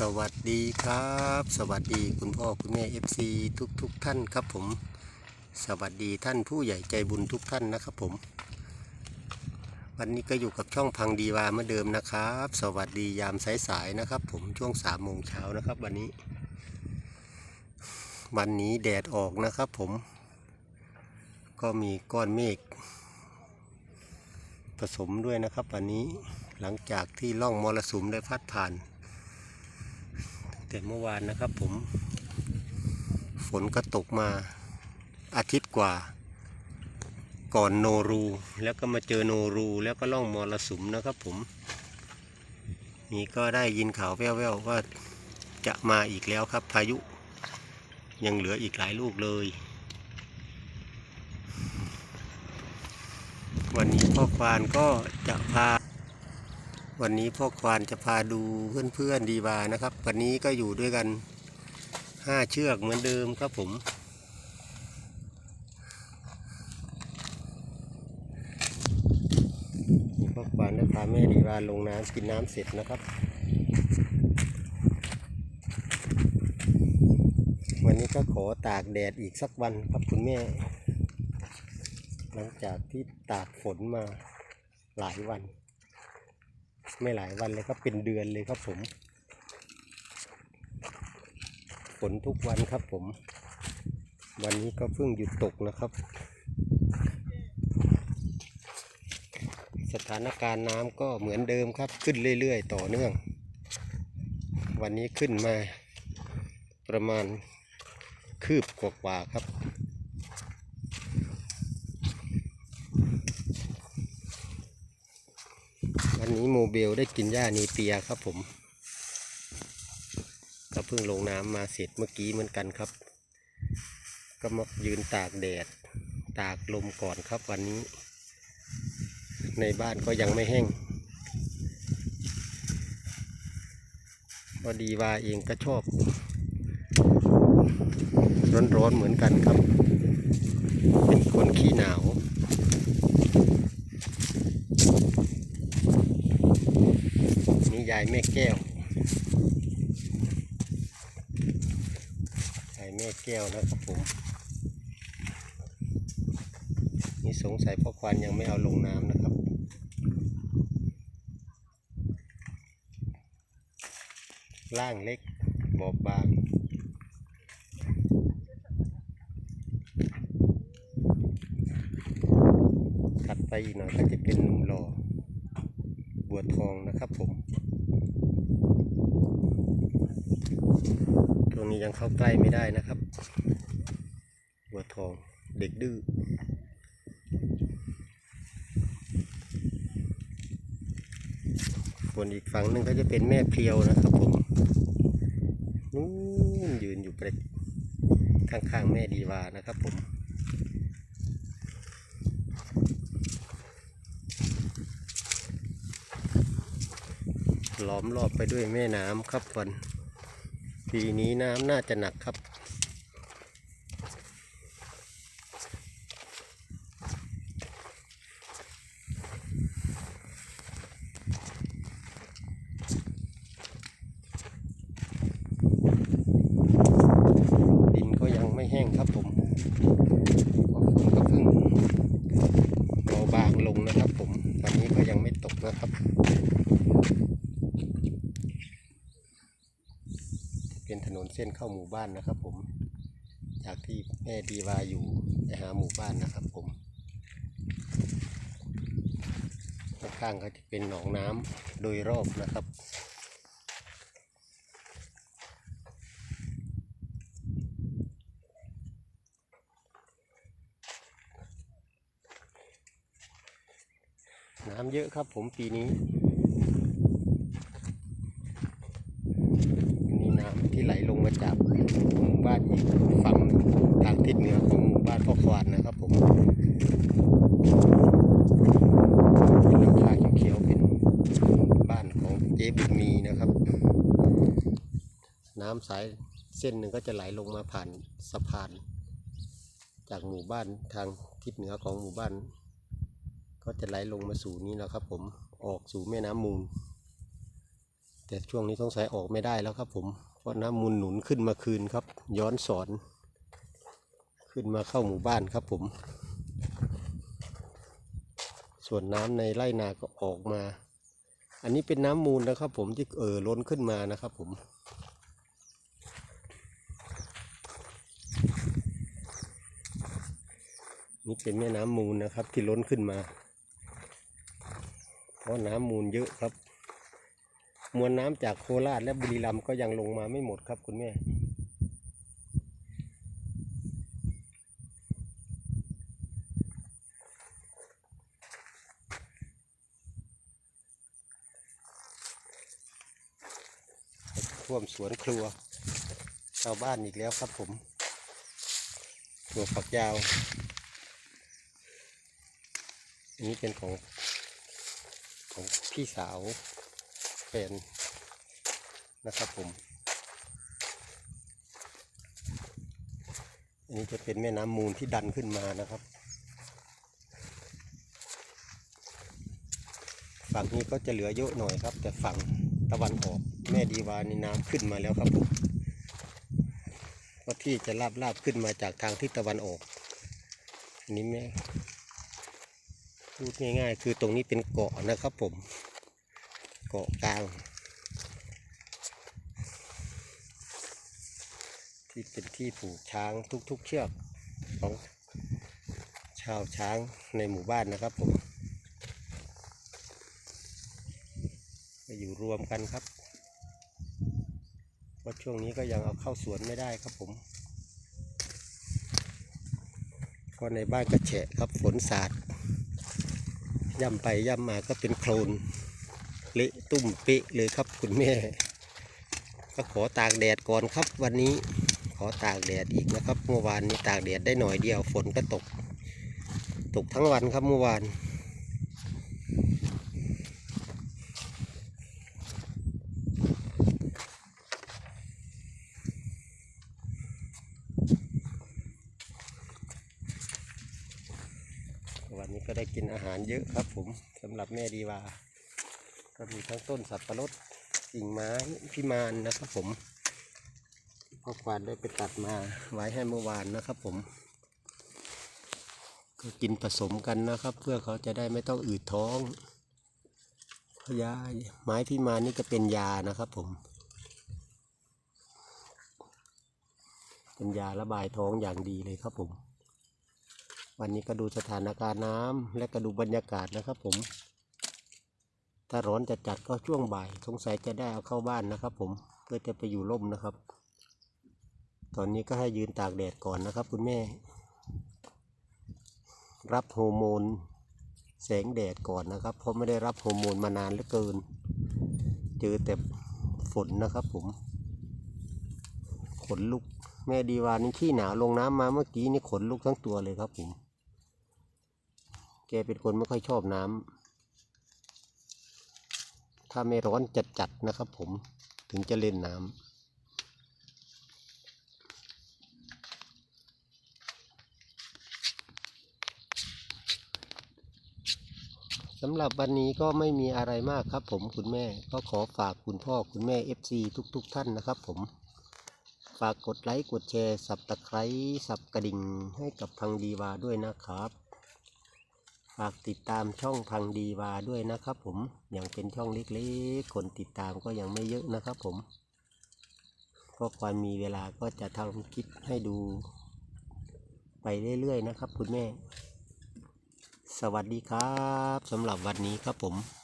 สวัสดีครับ สวัสดีคุณพ่อคุณแม่ FC ทุกทุกท่านครับผม สวัสดีท่านผู้ใหญ่ใจบุญทุกท่านนะครับผม วันนี้ก็อยู่กับช่องพังดีวาเหมือนเดิมนะครับ สวัสดียามสายๆนะครับ ผมช่วงสามโมงเช้านะครับ วันนี้ วันนี้แดดออกนะครับผม ก็มีก้อนเมฆผสมด้วยนะครับ วันนี้หลังจากที่ล่องมรสุมได้พัดผ่าน แต่เมื่อวานนะครับผม ฝนก็ตกมาอาทิตย์กว่า ก่อนโนรู แล้วก็มาเจอโนรู แล้วก็ล่องมรสุมนะครับผม นี่ก็ได้ยินข่าวแว่วๆว่าจะมาอีกแล้วครับพายุ ยังเหลืออีกหลายลูกเลย วันนี้พ่อควานก็จะพา วันนี้พ่อควานจะพาดูเพื่อนๆดีวานะครับ วันนี้ก็อยู่ด้วยกันห้าเชือกเหมือนเดิมครับผม พ่อควานได้พาแม่ดีวาลงน้ำกินน้ำเสร็จนะครับ วันนี้ก็ขอตากแดดอีกสักวันครับคุณแม่ หลังจากที่ตากฝนมาหลายวัน ไม่หลายวันเลยครับเป็นเดือนเลยครับผมฝนทุกวันครับผม วันนี้ก็เพิ่งหยุดตกนะครับ สถานการณ์น้ำก็เหมือนเดิมครับ ขึ้นเรื่อย ๆ ต่อเนื่อง วันนี้ขึ้นมาประมาณคืบกว่าๆครับ วันนี้โมเบลได้กินหญ้านีเปียครับผม ก็เพิ่งลงน้ำมาเสร็จเมื่อกี้เหมือนกันครับ ก็มายืนตากแดด ตากลมก่อนครับวันนี้ ในบ้านก็ยังไม่แห้งพอดีว่าเองก็ชอบ ร้อนๆเหมือนกันครับ เป็นคนขี้หนาว นี่ยายแม่แก้ว ยายแม่แก้วนะครับผม นี่สงสัยพ่อควานยังไม่เอาลงน้ำนะครับล่างเล็กบอบบางถัดไปอีกหน่อยก็จะเป็นหนุ่มรอบัวทองนะครับผม ตรงนี้ยังเข้าใกล้ไม่ได้นะครับบัวทองเด็กดื้อส่วนอีกฝั่งหนึ่งก็จะเป็นแม่เพลียวนะครับผมนู้นยืนอยู่ปรข้างๆแม่ดีวานะครับผมล้อมรอบไปด้วยแม่น้ำครับวัน ปีนี้น้ำน่าจะหนักครับ ดินก็ยังไม่แห้งครับผมฝนก็เพิ่งเบาบางลงนะครับผมตอนนี้ก็ยังไม่ตกนะครับ เส้นเข้าหมู่บ้านนะครับ ผม จากที่แม่ดีวาอยู่ไปหาหมู่บ้านนะครับ ผมข้างๆก็จะเป็นหนองน้ำโดยรอบนะครับน้ำเยอะครับผมปีนี้น้ำที่ไหลลงมาจากหมู่บ้านอีกฝั่งหนึ่ง ทิศเหนือของหมู่บ้านพ่อควานนะครับผมเป็นหลังคาเขียวๆเป็นบ้านของเจ๊บุญมีนะครับ น้ำสายเส้นหนึ่งก็จะไหลลงมาผ่านสะพาน จากหมู่บ้านทางทิศเหนือของหมู่บ้าน ก็จะไหลลงมาสู่นี้นะครับ ผมออกสู่แม่น้ำมูล แต่ช่วงนี้สงสัยออกไม่ได้แล้วครับผมเพราะน้ำมูลหนุนขึ้นมาคืนครับ ย้อนสอน ขึ้นมาเข้าหมู่บ้านครับผม ส่วนน้ำในไร่นาก็ออกมา อันนี้เป็นน้ำมูลนะครับ ผมที่เอ่อล้นขึ้นมานะครับ ผมนี่เป็นแม่น้ำมูลนะครับที่ล้นขึ้นมา เพราะน้ำมูลเยอะครับ มวลน้ำจากโคราชและบุรีรัมย์ก็ยังลงมาไม่หมดครับคุณแม่ ท่วมสวนครัว ชาวบ้านอีกแล้วครับผมตัวฝักยาว อันนี้เป็นของของพี่สาวแฟนนะครับผม อันนี้จะเป็นแม่น้ำมูลที่ดันขึ้นมานะครับ ฝั่งนี้ก็จะเหลือเยอะหน่อยครับ แต่ฝั่ง ตะวันออก แม่ดีวานี่น้ำขึ้นมาแล้วครับผมก็ที่จะลาบลาบขึ้นมาจากทางทิศตะวันออกอันนี้แม่พูดง่ายๆ คือตรงนี้เป็นเกาะนะครับผม เกาะกลาง ที่เป็นที่ผูกช้างทุกๆเชือกของชาวช้างในหมู่บ้านนะครับผม อยู่รวมกันครับเพราะช่วงนี้ก็ยังเอาเข้าสวนไม่ได้ครับผมก็ในบ้านกระแฉะครับฝนสาดย่ำไปย่ำมาก็เป็นโคลนเละตุ้มเป๊ะเลยครับคุณแม่ ก็ขอตากแดดก่อนครับวันนี้ขอตากแดดอีกนะครับ เมื่อวานนี้ตากแดดได้หน่อยเดียวฝนก็ตก ตกทั้งวันครับเมื่อวาน ได้กินอาหารเยอะครับผมสำหรับแม่ดีวา ก็มีทั้งต้นสับปะรดกิ่งไม้พิมานนะครับผมพ่อควานได้ไปตัดมาไว้ให้เมื่อวานนะครับผม ก็กินผสมกันนะครับ เพื่อเขาจะได้ไม่ต้องอืดท้องเพราะยาไม้พิมานนี่ก็เป็นยานะครับผม เป็นยาระบายท้องอย่างดีเลยครับผม วันนี้ก็ดูสถานการณ์น้ำและก็ดูบรรยากาศนะครับผม ถ้าร้อนจัดจัดๆก็ช่วงบ่าย สงสัยจะได้เอาเข้าบ้านนะครับ ผมเพื่อจะไปอยู่ร่มนะครับ ตอนนี้ก็ให้ยืนตากแดดก่อนนะครับ คุณแม่ รับฮอร์โมนแสงแดดก่อนนะครับ เพราะไม่ได้รับฮอร์โมนมานานเหลือเกิน เจอแต่ฝนนะครับผม ขนลุก แม่ดีวานี่ขี้หนาวลงน้ำมาเมื่อกี้นี่ขนลุกทั้งตัวเลยครับผม กเป็นคนไม่ค่อยชอบน้ำ ถ้าไม่ร้อนจัดๆนะครับผม ถึงจะเล่นน้ำสำหรับวันนี้ก็ไม่มีอะไรมากครับผมคุณแม่ก็ขอฝากคุณพ่อคุณแม่ FC ทุกๆทท่านนะครับผม ฝากกดไลค์ กดแชร์ สับตะไคร้สับกระดิ่งให้กับพังดีวาด้วยนะครับ ฝากติดตามช่องพังดีวาด้วยนะครับผมยังเป็นช่องเล็กๆ คนติดตามก็ยังไม่เยอะนะครับผมเพราะความมีเวลาก็จะทำคลิปให้ดู ไปเรื่อยๆนะครับ คุณแม่ สวัสดีครับสำหรับวันนี้ครับผม